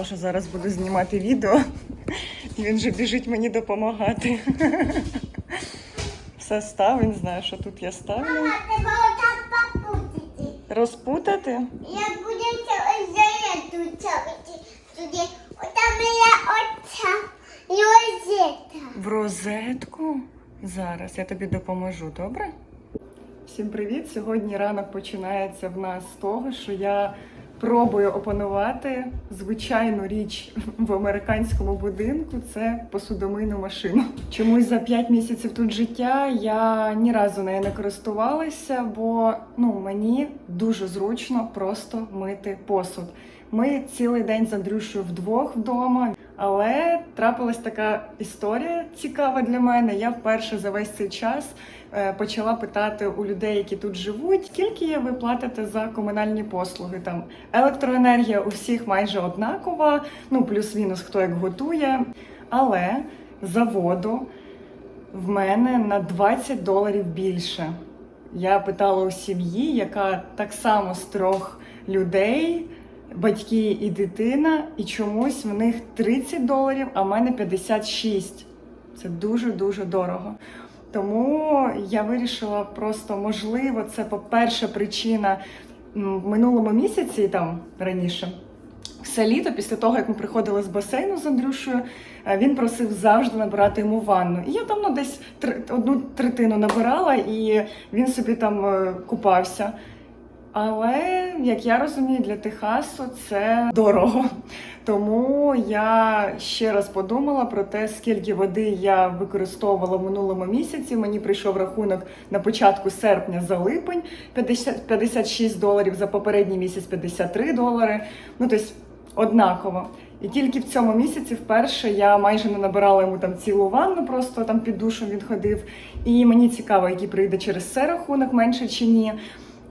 сказала, що зараз буду знімати відео. Він же біжить мені допомагати. Все став, він знає, що тут я ставлю. Мама, треба отак попутити. Розпутати? Я буду заряду ставити туди. Отам є оця розетка. В розетку? Зараз я тобі допоможу, добре? Всім привіт! Сьогодні ранок починається в нас з того, що я пробую опанувати звичайну річ в американському будинку це посудомийну машину. Чомусь за 5 місяців тут життя я ні разу нею не користувалася, бо ну мені дуже зручно просто мити посуд. Ми цілий день з Андрюшею вдвох вдома. Але трапилась така історія цікава для мене. Я вперше за весь цей час е, почала питати у людей, які тут живуть, скільки ви платите за комунальні послуги. Там електроенергія у всіх майже однакова, ну плюс-мінус хто як готує. Але за воду в мене на 20 доларів більше. Я питала у сім'ї, яка так само з трьох людей батьки і дитина, і чомусь в них 30 доларів, а в мене 56. Це дуже-дуже дорого. Тому я вирішила просто, можливо, це, по-перше, причина в минулому місяці, там раніше, все літо, після того, як ми приходили з басейну з Андрюшею, е, він просив завжди набирати йому ванну. І я там ну, десь одну третину набирала, і він собі там е, купався. Але, як я розумію, для Техасу це дорого. Тому я ще раз подумала про те, скільки води я використовувала в минулому місяці. Мені прийшов рахунок на початку серпня за липень 50, 56 доларів, за попередній місяць 53 долари. Ну, тобто однаково. І тільки в цьому місяці вперше я майже не набирала йому там цілу ванну, просто там під душем він ходив. І мені цікаво, який прийде через це рахунок менше чи ні.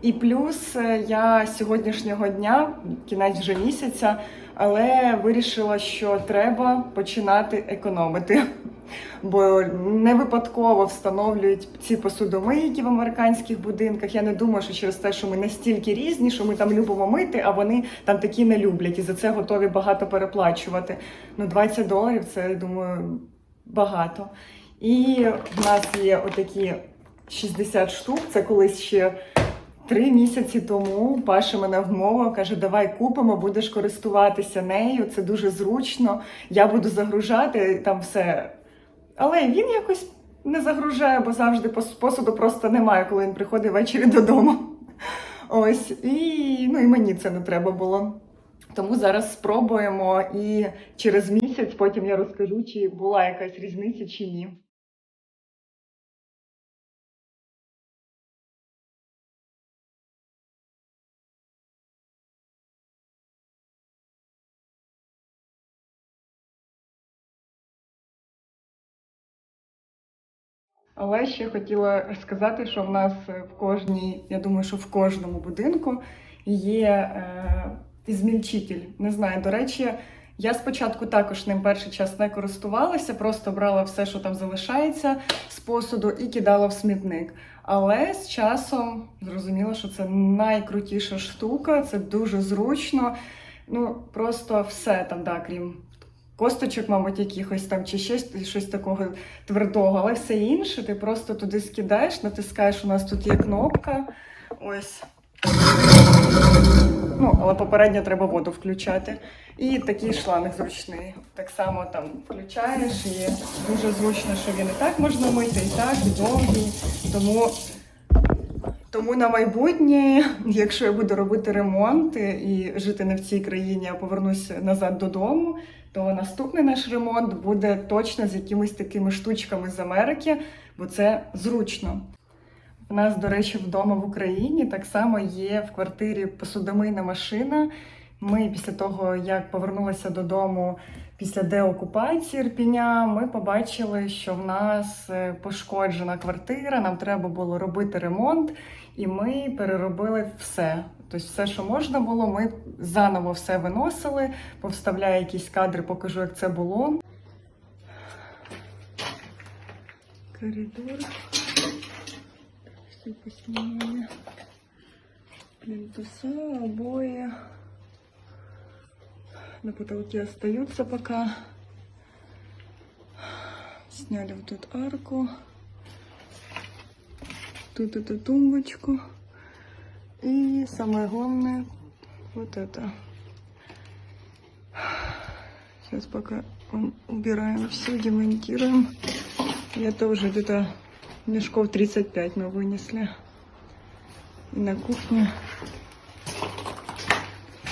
І плюс е, я сьогоднішнього дня, кінець вже місяця, але вирішила, що треба починати економити. Бо не випадково встановлюють ці посудомийки в американських будинках. Я не думаю, що через те, що ми настільки різні, що ми там любимо мити, а вони там такі не люблять і за це готові багато переплачувати. Ну, 20 доларів це думаю багато. І в нас є отакі 60 штук. Це колись ще Три місяці тому Паша мене вмовив, каже, давай купимо, будеш користуватися нею, це дуже зручно, я буду загружати там все. Але він якось не загружає, бо завжди пос- посуду просто немає, коли він приходить ввечері додому. Ось, і, ну, і мені це не треба було. Тому зараз спробуємо і через місяць потім я розкажу, чи була якась різниця чи ні. Але ще хотіла сказати, що в нас в кожній, я думаю, що в кожному будинку є е, змільчитель. Не знаю, до речі, я спочатку також ним перший час не користувалася, просто брала все, що там залишається з посуду, і кидала в смітник. Але з часом зрозуміла, що це найкрутіша штука, це дуже зручно. Ну, просто все там, да, крім косточок, мабуть, якихось там чи ще щось такого твердого, але все інше ти просто туди скидаєш, натискаєш, у нас тут є кнопка. Ось. Ну, але попередньо треба воду включати. І такий шланг зручний. Так само там включаєш і дуже зручно, що він і так можна мити, і так, і довгий. Тому, тому на майбутнє, якщо я буду робити ремонт і жити не в цій країні, а повернусь назад додому, то наступний наш ремонт буде точно з якимись такими штучками з Америки, бо це зручно. У нас, до речі, вдома в Україні так само є в квартирі посудомийна машина. Ми після того, як повернулися додому після деокупації Ірпіня, ми побачили, що в нас е, пошкоджена квартира, нам треба було робити ремонт, і ми переробили все. Тобто, все, що можна було, ми заново все виносили, повставляю якісь кадри, покажу, як це було. Коридор. Все поснимали. Плинтуса, обои. на потолке остаются пока. Сняли тут арку. Тут эту тумбочку. И самое главное, вот это. Сейчас пока убираем все, демонтируем. И это уже где-то мешков 35 мы вынесли. И на кухне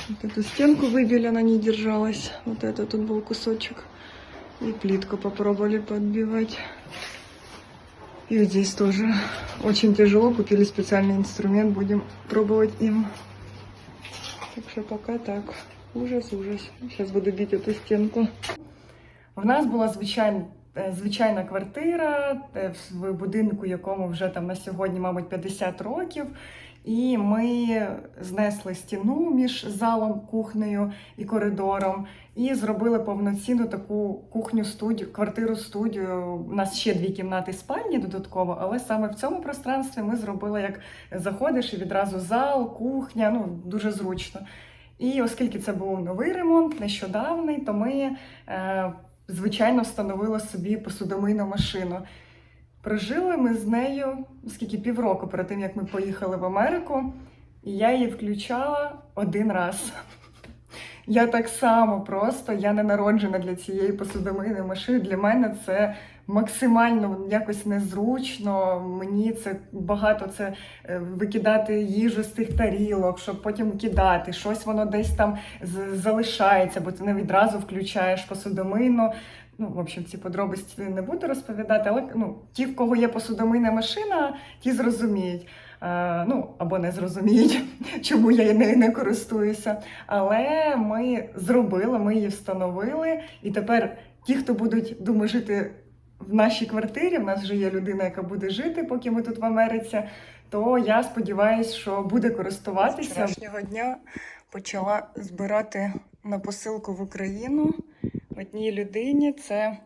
вот эту стенку выбили, она не держалась. Вот это тут был кусочек. И плитку попробовали подбивать. И здесь тоже очень тяжело. Купили специальный инструмент. Будем пробовать им. Так что пока так. Ужас, ужас. Сейчас буду бить эту стенку. В нас була звичайна, е, звичайна квартира е, в будинку, якому вже там на сьогодні, мабуть, 50 років. І ми знесли стіну між залом, кухнею і коридором, і зробили повноцінну таку кухню студію, квартиру студію. У нас ще дві кімнати спальні додатково, але саме в цьому пространстві ми зробили, як заходиш і відразу зал, кухня. Ну дуже зручно. І оскільки це був новий ремонт, нещодавний, то ми, е, звичайно, встановили собі посудомийну машину. Прожили ми з нею скільки півроку перед тим, як ми поїхали в Америку, і я її включала один раз. Я так само просто, я не народжена для цієї посудомийної машини. Для мене це максимально якось незручно. Мені це багато це е, викидати їжу з тих тарілок, щоб потім кидати. Щось воно десь там залишається, бо ти не відразу включаєш посудомийну. Ну, в общем, ці подробиці не буду розповідати, але ну, ті, в кого є посудомийна машина, ті зрозуміють. Е, ну, або не зрозуміють, чому я нею не користуюся. Але ми зробили, ми її встановили. І тепер ті, хто будуть думаю, жити в нашій квартирі, в нас вже є людина, яка буде жити, поки ми тут в Америці, то я сподіваюся, що буде користуватися. З вчорашнього дня почала збирати на посилку в Україну одній людині. Це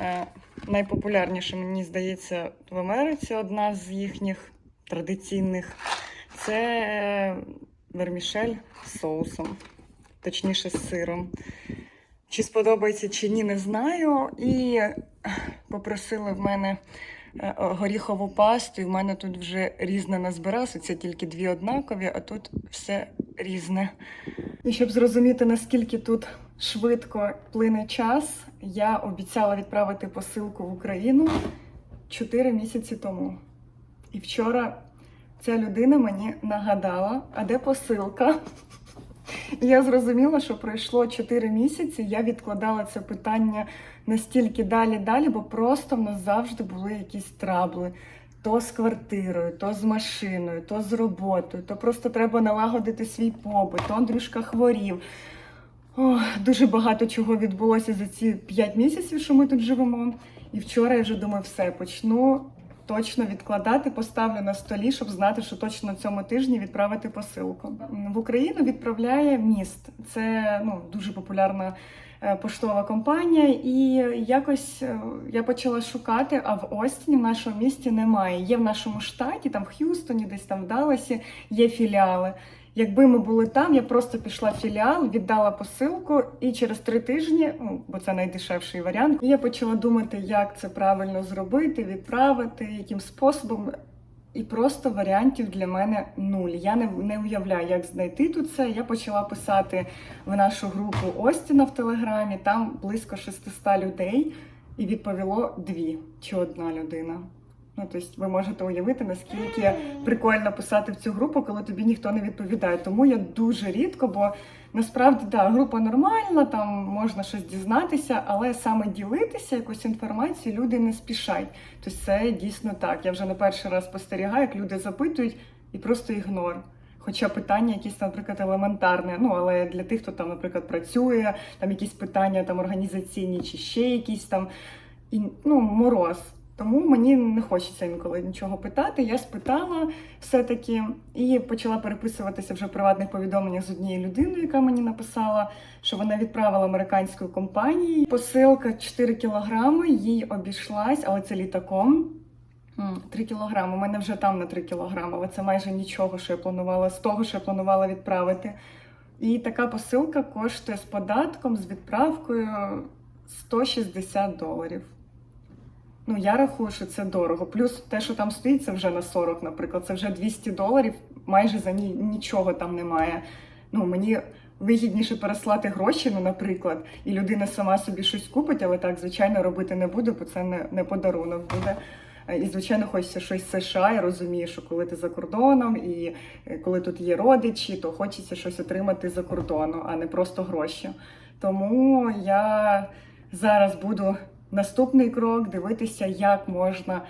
е, найпопулярніша, мені здається, в Америці одна з їхніх традиційних. Це е, вермішель з соусом, точніше з сиром. Чи сподобається чи ні, не знаю. І попросили в мене е, горіхову пасту, і в мене тут вже різне назбиралося. Це тільки дві однакові, а тут все різне. І щоб зрозуміти, наскільки тут швидко плине час, я обіцяла відправити посилку в Україну 4 місяці тому. І вчора ця людина мені нагадала, а де посилка? І я зрозуміла, що пройшло 4 місяці. Я відкладала це питання настільки далі, далі, бо просто в нас завжди були якісь трабли. То з квартирою, то з машиною, то з роботою, то просто треба налагодити свій побут, то Андрюшка хворів. Ох, дуже багато чого відбулося за ці 5 місяців, що ми тут живемо. І вчора я вже думаю, все, почну точно відкладати, поставлю на столі, щоб знати, що точно цьому тижні відправити посилку. В Україну відправляє міст. Це ну, дуже популярна е, поштова компанія. І якось е, я почала шукати, а в Остіні, в нашому місті, немає. Є в нашому штаті, там в Х'юстоні, десь там в Далласі, є філіали. Якби ми були там, я просто пішла в філіал, віддала посилку, і через три тижні, ну бо це найдешевший варіант, я почала думати, як це правильно зробити, відправити, яким способом. І просто варіантів для мене нуль. Я не, не уявляю, як знайти тут це. Я почала писати в нашу групу Остіна в Телеграмі. Там близько 600 людей, і відповіло дві чи одна людина. Ну, тобто ви можете уявити, наскільки прикольно писати в цю групу, коли тобі ніхто не відповідає. Тому я дуже рідко, бо насправді да, група нормальна, там можна щось дізнатися, але саме ділитися якусь інформацією люди не спішать. Тобто це дійсно так. Я вже не перший раз спостерігаю, як люди запитують і просто ігнор. Хоча питання якісь, наприклад, елементарне, ну але для тих, хто там, наприклад, працює, там якісь питання там організаційні чи ще якісь там і, ну, мороз. Тому мені не хочеться інколи нічого питати. Я спитала все-таки і почала переписуватися вже в приватних повідомленнях з однією людиною, яка мені написала, що вона відправила американської компанії. Посилка 4 кілограми, їй обійшлась, але це літаком. 3 кілограми. У мене вже там на 3 кілограми, але це майже нічого, що я планувала з того, що я планувала відправити. І така посилка коштує з податком, з відправкою 160 доларів. Ну, я рахую, що це дорого. Плюс те, що там стоїть, це вже на 40, наприклад, це вже 200 доларів, майже за ні, нічого там немає. Ну, мені вигідніше переслати гроші, ну, наприклад, і людина сама собі щось купить, але так, звичайно, робити не буду, бо це не, не подарунок буде. І, звичайно, хочеться щось з США. Я розумію, що коли ти за кордоном і е, коли тут є родичі, то хочеться щось отримати за кордону, а не просто гроші. Тому я зараз буду наступний крок дивитися, як можна.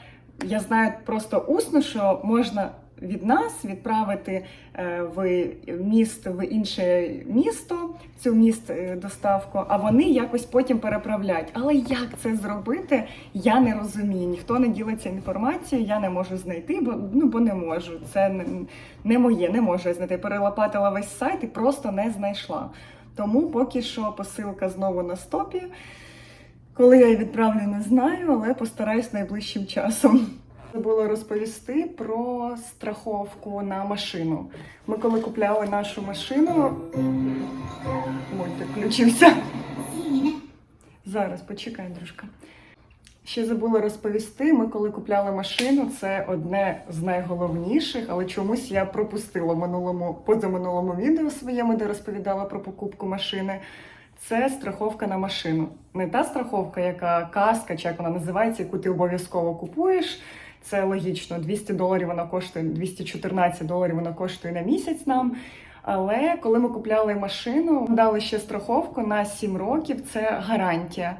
Я знаю просто усно, що можна від нас відправити е, в міст в інше місто, цю міст е, доставку, а вони якось потім переправляють. Але як це зробити, я не розумію. Ніхто не ділиться інформацією, я не можу знайти, бо ну бо не можу. Це не, не моє, не можу я знайти. Перелопатила весь сайт і просто не знайшла. Тому поки що посилка знову на стопі. Коли я її відправлю, не знаю, але постараюсь найближчим часом. Забула розповісти про страховку на машину. Ми коли купляли нашу машину, мультик включився. Зараз почекай, дружка. Ще забула розповісти. Ми коли купляли машину, це одне з найголовніших, але чомусь я пропустила минулому позаминулому відео своєму, де розповідала про покупку машини. Це страховка на машину. Не та страховка, яка каска, чи як вона називається, яку ти обов'язково купуєш. Це логічно. 200 доларів вона коштує, 214 доларів вона коштує на місяць нам. Але коли ми купляли машину, дали ще страховку на 7 років. Це гарантія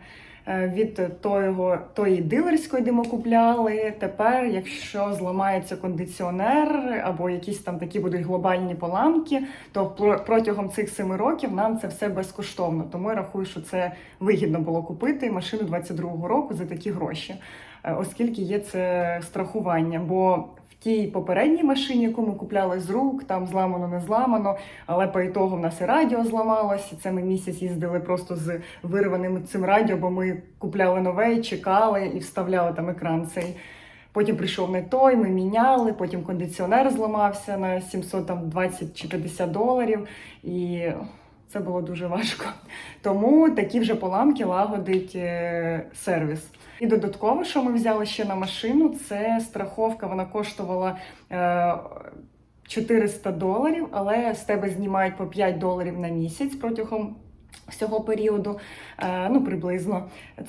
від того, тої дилерської, де ми купляли. Тепер, якщо зламається кондиціонер або якісь там такі будуть глобальні поламки, то про- протягом цих 7 років нам це все безкоштовно. Тому я рахую, що це вигідно було купити машину 22-го року за такі гроші, е, оскільки є це страхування. Бо тій попередній машині, яку ми купляли з рук, там зламано, не зламано, але по ітогу в нас і радіо зламалося. Це ми місяць їздили просто з вирваним цим радіо, бо ми купляли нове, чекали і вставляли там екран цей. Потім прийшов не той, ми міняли, потім кондиціонер зламався на 720 чи 50 доларів. І це було дуже важко. Тому такі вже поламки лагодить е, сервіс. І додатково, що ми взяли ще на машину, це страховка. Вона коштувала е, 400 доларів, але з тебе знімають по 5 доларів на місяць протягом всього періоду, е, ну приблизно.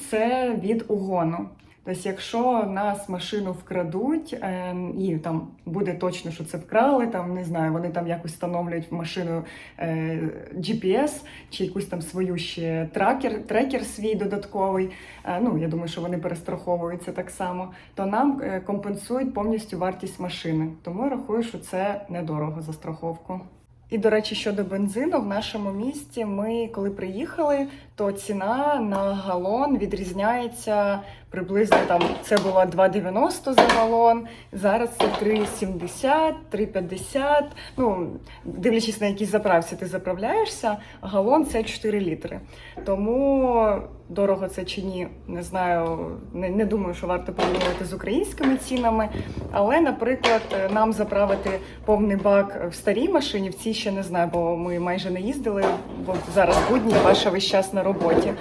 Це від угону. Тобто, якщо нас машину вкрадуть, е, і там буде точно, що це вкрали, там не знаю, вони там якось встановлюють в машину е, GPS чи якусь там свою ще трекер, трекер свій додатковий. Е, ну я думаю, що вони перестраховуються так само, то нам е, компенсують повністю вартість машини. Тому я рахую, що це недорого за страховку. І, до речі, щодо бензину, в нашому місті ми, коли приїхали, то ціна на галон відрізняється приблизно там це було 2,90 за галон, зараз це 3,70, 3,50. Ну, дивлячись на якій заправці ти заправляєшся, галон це 4 літри. Тому дорого це чи ні, не знаю, не, не думаю, що варто порівнювати з українськими цінами. Але, наприклад, нам заправити повний бак в старій машині, в цій ще не знаю, бо ми майже не їздили, бо зараз будні, ваша весь час на роботі.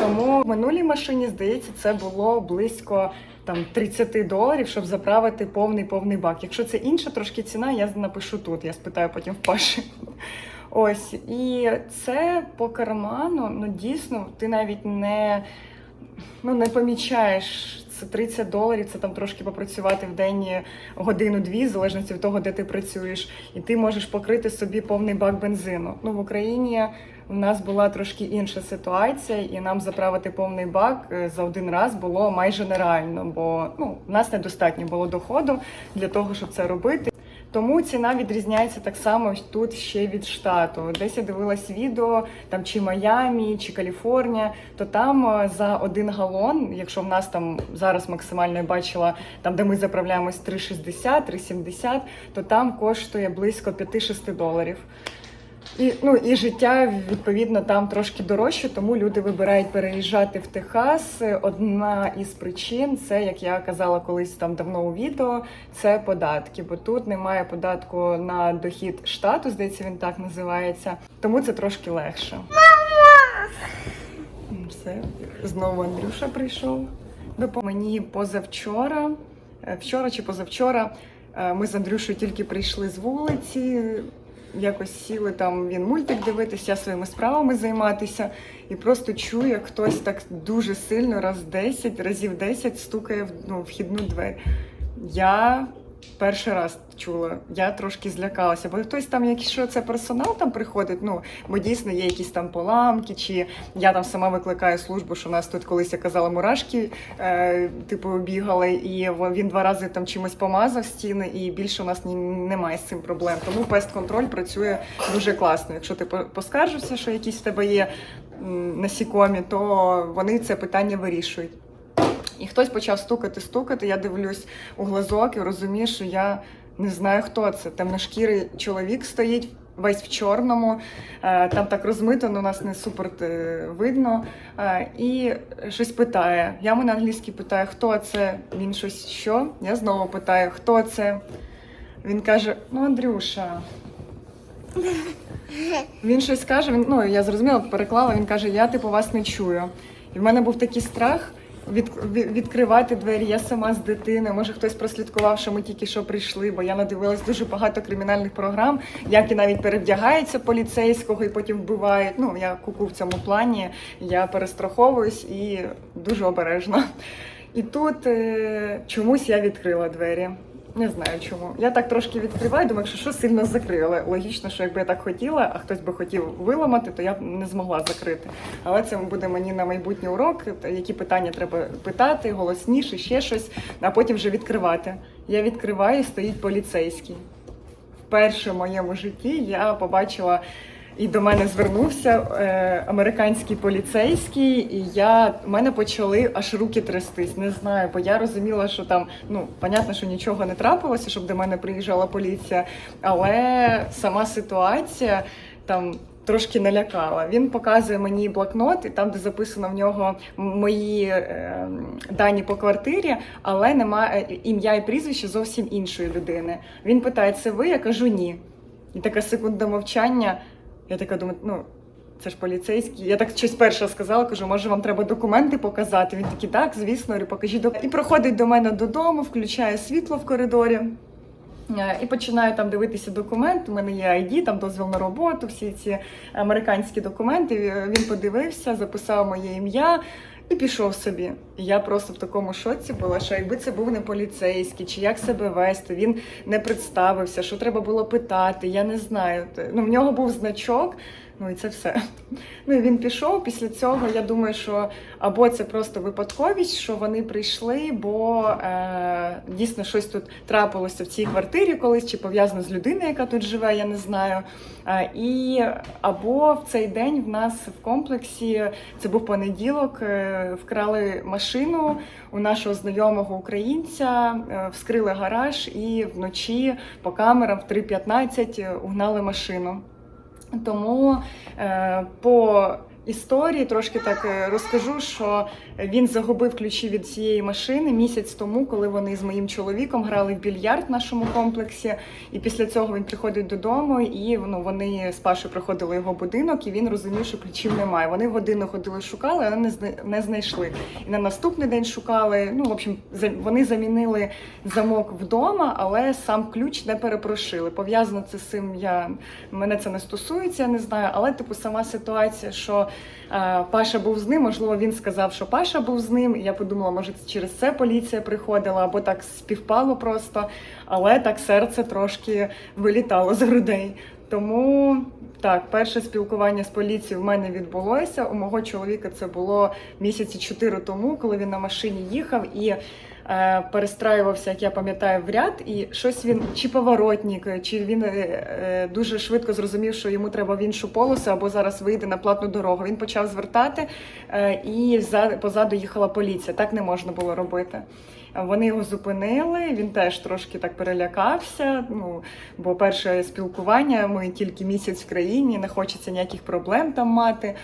Тому в минулій машині, здається, це було близько там 30 доларів, щоб заправити повний повний бак. Якщо це інша трошки ціна, я напишу тут. Я спитаю потім в Паші. Ось і це по карману. Ну дійсно, ти навіть не, ну, не помічаєш. Це 30 доларів, це там трошки попрацювати в день годину-дві, в залежності від того, де ти працюєш, і ти можеш покрити собі повний бак бензину. Ну в Україні в нас була трошки інша ситуація, і нам заправити повний бак е, за один раз було майже нереально, бо ну в нас недостатньо було доходу для того, щоб це робити. Тому ціна відрізняється так само тут ще від штату. Десь я дивилась відео там чи Майамі, чи Каліфорнія, то там е, за один галон, якщо в нас там зараз максимально я бачила, там де ми заправляємось 3,60, 3,70, то там коштує близько 5-6 доларів. І, ну, і життя відповідно там трошки дорожче, тому люди вибирають переїжджати в Техас. Одна із причин це, як я казала колись там давно у відео, це податки. Бо тут немає податку на дохід штату, здається, він так називається. Тому це трошки легше. М, Все, знову Андрюша прийшов. Допо- Мені позавчора, е, вчора чи позавчора, е, ми з Андрюшею тільки прийшли з вулиці. Якось сіли там він мультик дивитися, своїми справами займатися, і просто як хтось так дуже сильно, раз 10, разів 10 стукає в ну, вхідну двері. Я перший раз чула, я трошки злякалася, бо хтось там, якщо це персонал там приходить, ну бо дійсно є якісь там поламки, чи я там сама викликаю службу, що нас тут колись я казала мурашки, е, типу бігали, і він два рази там чимось помазав стіни, і більше у нас ні, немає з цим проблем. Тому пест-контроль працює дуже класно. Якщо ти по- поскаржився, що якісь в тебе є насікомі, то вони це питання вирішують. І хтось почав стукати, стукати. Я дивлюсь у глазок і розумію, що я не знаю, хто це. Темношкірий чоловік стоїть весь в чорному. Е, Там так розмито, але нас не супер видно. Е, І щось питає. Я йому на англійській питаю, хто це? Він щось що? Я знову питаю, хто це? Він каже: Ну, Андрюша. Він щось каже, він, ну я зрозуміла, переклала. Він каже: Я типу вас не чую. І в мене був такий страх від, від- відкривати двері. Я сама з дитини. Може, хтось прослідкував, що ми тільки що прийшли, бо я надивилась дуже багато кримінальних програм, як і навіть перевдягаються поліцейського і потім вбивають. Ну я куку в цьому плані. Я перестраховуюсь і дуже обережно. І тут е, чомусь я відкрила двері. Не знаю чому. Я так трошки відкриваю, думаю, що що сильно закрили. Логічно, що якби я так хотіла, а хтось би хотів виламати, то я б не змогла закрити. Але це буде мені на майбутній урок, які питання треба питати, голосніше, ще щось, а потім вже відкривати. Я відкриваю, стоїть поліцейський. Вперше в моєму житті я побачила. І до мене звернувся е, американський поліцейський, і я в мене почали аж руки трястись. Не знаю, бо я розуміла, що там ну понятно, що нічого не трапилося, щоб до мене приїжджала поліція, але сама ситуація там. Трошки налякала. Він показує мені блокнот, і там, де записано в нього мої е, дані по квартирі, але немає е, ім'я і прізвище зовсім іншої людини. Він питає, це ви? Я кажу ні. І така секунда мовчання. Я така думаю, ну. Це ж поліцейський. Я так щось перше сказала, кажу, може вам треба документи показати. Він такий, так, звісно, говорю, покажіть документи. І проходить до мене додому, включає світло в коридорі. Е, І починаю там дивитися документ. У мене є ID, там дозвіл на роботу, всі ці американські документи. Він подивився, записав моє ім'я і пішов собі. Я просто в такому шоці була, що якби це був не поліцейський, чи як себе вести, він не представився, що треба було питати. Я не знаю. Ну, в нього був значок. Ну і це все. Ну і він пішов. Після цього я думаю, що або це просто випадковість, що вони прийшли, бо е, дійсно щось тут трапилося в цій квартирі колись, чи пов'язано з людиною, яка тут живе, я не знаю. Е, і або в цей день в нас в комплексі це був понеділок, е, вкрали машину у нашого знайомого українця, е, вскрили гараж і вночі по камерам в 3.15 угнали машину. Тому е, по історії трошки так е, розкажу, що він загубив ключі від цієї машини місяць тому, коли вони з моїм чоловіком грали в більярд в нашому комплексі. І після цього він приходить додому, і ну, вони з Пашою приходили його будинок, і він розумів, що ключів немає. Вони годину ходили, шукали, але не зна- не знайшли. І на наступний день шукали. Ну, в общем, вони замінили замок вдома, але сам ключ не перепрошили. Пов'язано це з цим. Я мене це не стосується, я не знаю. Але типу сама ситуація, що Паша був з ним, можливо, він сказав, що Паша був з ним. Я подумала, може, через це поліція приходила, або так співпало просто. Але так серце трошки вилітало з грудей. Тому так, перше спілкування з поліцією в мене відбулося. У мого чоловіка це було місяці чотири тому, коли він на машині їхав і. Е, перестраювався, як я пам'ятаю, в ряд, і щось він чи поворотник, чи він е, е, дуже швидко зрозумів, що йому треба в іншу полосу або зараз вийде на платну дорогу. Він почав звертати, і за- позаду їхала поліція. Так не можна було робити. Вони його зупинили. Він теж трошки так перелякався. Ну бо перше спілкування, ми тільки місяць в країні, не хочеться ніяких проблем там мати.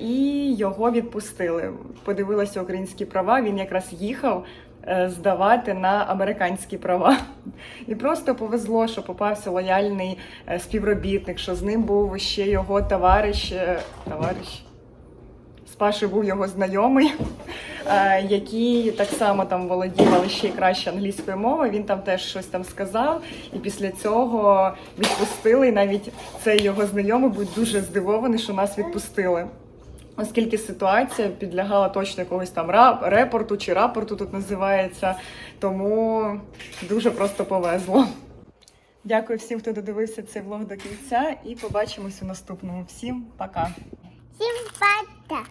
І його відпустили. Подивилися українські права. Він якраз їхав. Е, Здавати на американські права, і просто повезло, що попався лояльний е, співробітник, що з ним був ще його товариш, е, товариш з Пашою був його знайомий, який так само там володів, але ще й краще англійською мовою. Він там теж щось там сказав, і після цього відпустили. І навіть цей його знайомий був дуже здивований, що нас відпустили. Оскільки ситуація підлягала точно якогось там репорту чи рапорту тут називається, тому дуже просто повезло. Дякую всім, хто додивився цей влог до кінця, і побачимось у наступному. Всім пока! Всім пата.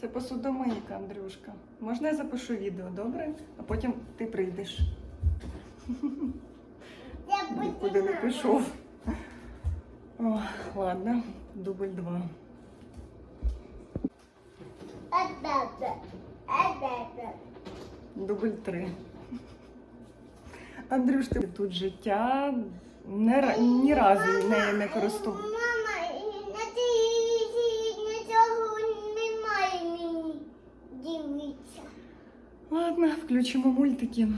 Це посудомийка, Андрюшка. Можна я запишу відео, добре? А потім ти прийдеш. Я Куди не пішов. О, ладно, дубль два. Дубль три. Андрюш, ти тут життя не, ні разу нею не користував. Мама, на цього немає мені дивитися. Ладно, включимо мультики.